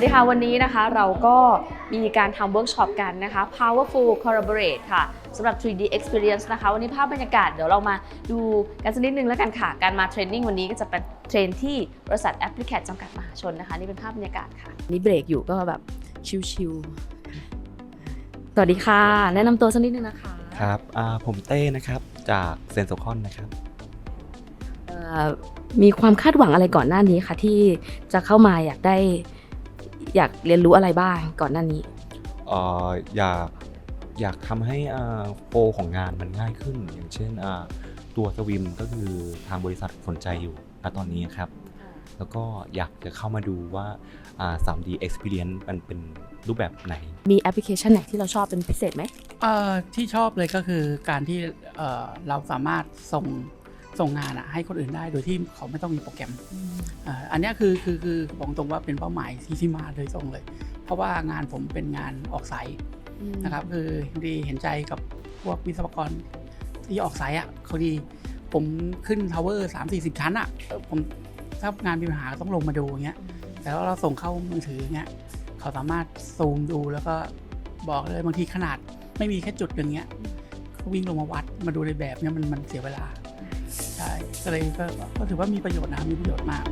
ดีค่ะ วันนี้นะคะเราก็มีการทำเวิร์กช็อปกันนะคะ Powerful Collaborate ค่ะสำหรับ 3D Experience นะคะ วันนี้ภาพบรรยากาศเดี๋ยวเรามาดูกันสักนิดนึงแล้วกันค่ะ การมาเทรนนิ่งวันนี้ก็จะเป็นเทรนที่บริษัทแอปพลิเคชจำกัดมหาชนนะคะ นี่เป็นภาพบรรยากาศค่ะ นี่เบรกอยู่ก็แบบชิลๆสวัสดีค่ะ แนะนำตัวสักนิดนึงนะคะครับอ่าผมเต้นะครับจากเซนโซคอนนะครับเอ่อมีความคาดหวังอะไรก่อนหน้านี้คะที่จะเข้ามาอยากได้ อยากเรียนรู้อะไรบ้างก่อนหน้านี้ เอ่ออยากอยากทำให้อ่าโฟลของงานมันง่ายขึ้น อย่างเช่นอ่าตัวสวิมก็คือทางบริษัทสนใจอยู่ณตอนนี้ครับ แล้วก็อยากจะเข้ามาดูว่าอ่า 3D Experience มันเป็นรูปแบบไหน มีแอปพลิเคชันไหนที่เราชอบเป็นพิเศษไหม เอ่อที่ชอบเลยก็คือการที่เอ่อเราสามารถส่ง ส่งงานอะให้คนอื่นได้โดยที่เขาไม่ต้องมีโปรแกรมเอ่ออันเนี้ยคือคือคือบอกตรงว่าเป็นเป้าหมายที่ที่มาโดยตรงเลย เพราะว่างานผมเป็นงานออกไซต์นะครับคือดีเห็นใจกับพวกวิศวกรที่ออกไซต์อะเขาดีผมขึ้นทาวเวอร์สามสี่สิบชั้นอะเออผมถ้างานมีปัญหาต้องลงมาดูอย่างเงี้ยแต่ว่าเราส่งเข้ามือถืออย่างเงี้ยเขาสามารถซูมดูแล้วก็บอกเลยบางทีขนาดไม่มีแค่จุดหนึ่งเงี้ยก็วิ่งลงมาวัดมาดูในแบบเนี้ยมันมันเสียเวลา ใช่ก็เลยก็ก็ถือว่ามีประโยชน์นะมีประโยชน์มาก